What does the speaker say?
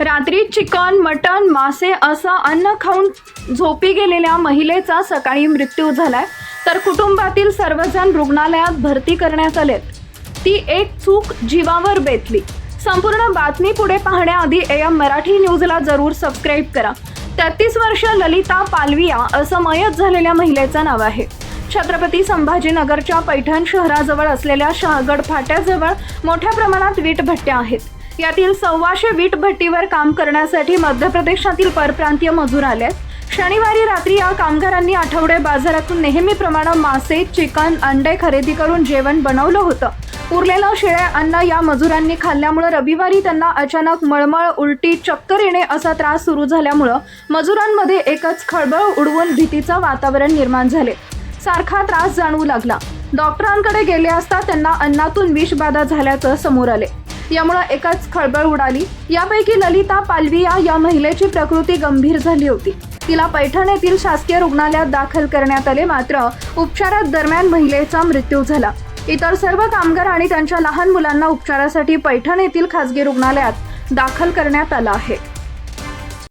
रात्री chicken mutton मासे असं अन्न खाऊन झोपी गेलेल्या महिलेचा सकाळी मृत्यू झालाय. तर कुटुंबातील सर्वजण रुग्णालयात भरती करण्यात आलेत. ती एक चूक जीवावर बेतली. संपूर्ण बातमी पुढे पाहण्याआधी एम मराठी न्यूजला जरूर सबस्क्राईब करा. तेहतीस वर्ष ललिता पालविया असं मयत झालेल्या महिलेचं नाव आहे. छत्रपती संभाजीनगरच्या पैठण शहराजवळ असलेल्या शहागड फाट्याजवळ मोठ्या प्रमाणात वीट भट्ट्या आहेत. यातील सव्वाशे वीट भट्टीवर काम करण्यासाठी मध्य प्रदेशातील परप्रांतीय मजूर आले आहेत शनिवारी रात्री या कामगारांनी आठवडे बाजारातून नेहमीप्रमाणे मासे चिकन अंडे खरेदी करून जेवण बनवलं होतं. उरलेलं शिळे अन्न या मजुरांनी खाल्ल्यामुळं रविवारी त्यांना अचानक मळमळ उलटी चक्कर येणे असा त्रास सुरू झाल्यामुळं मजुरांमध्ये एकच खळबळ उडवून भीतीचं वातावरण निर्माण झाले. सारखा त्रास जाणवू लागला. डॉक्टरांकडे गेले असता त्यांना अन्नातून विषबाधा झाल्याचं समोर आले. यामुळे एकाच खळबळ उडाली. यापैकी ललिता पालविया या महिलेची प्रकृती गंभीर झाली होती. तिला पैठण येथील शासकीय रुग्णालयात दाखल करण्यात आले. मात्र उपचारात दरम्यान महिलेचा मृत्यू झाला. इतर सर्व कामगार आणि त्यांच्या लहान मुलांना उपचारासाठी पैठण येथील खासगी रुग्णालयात दाखल करण्यात आलं आहे.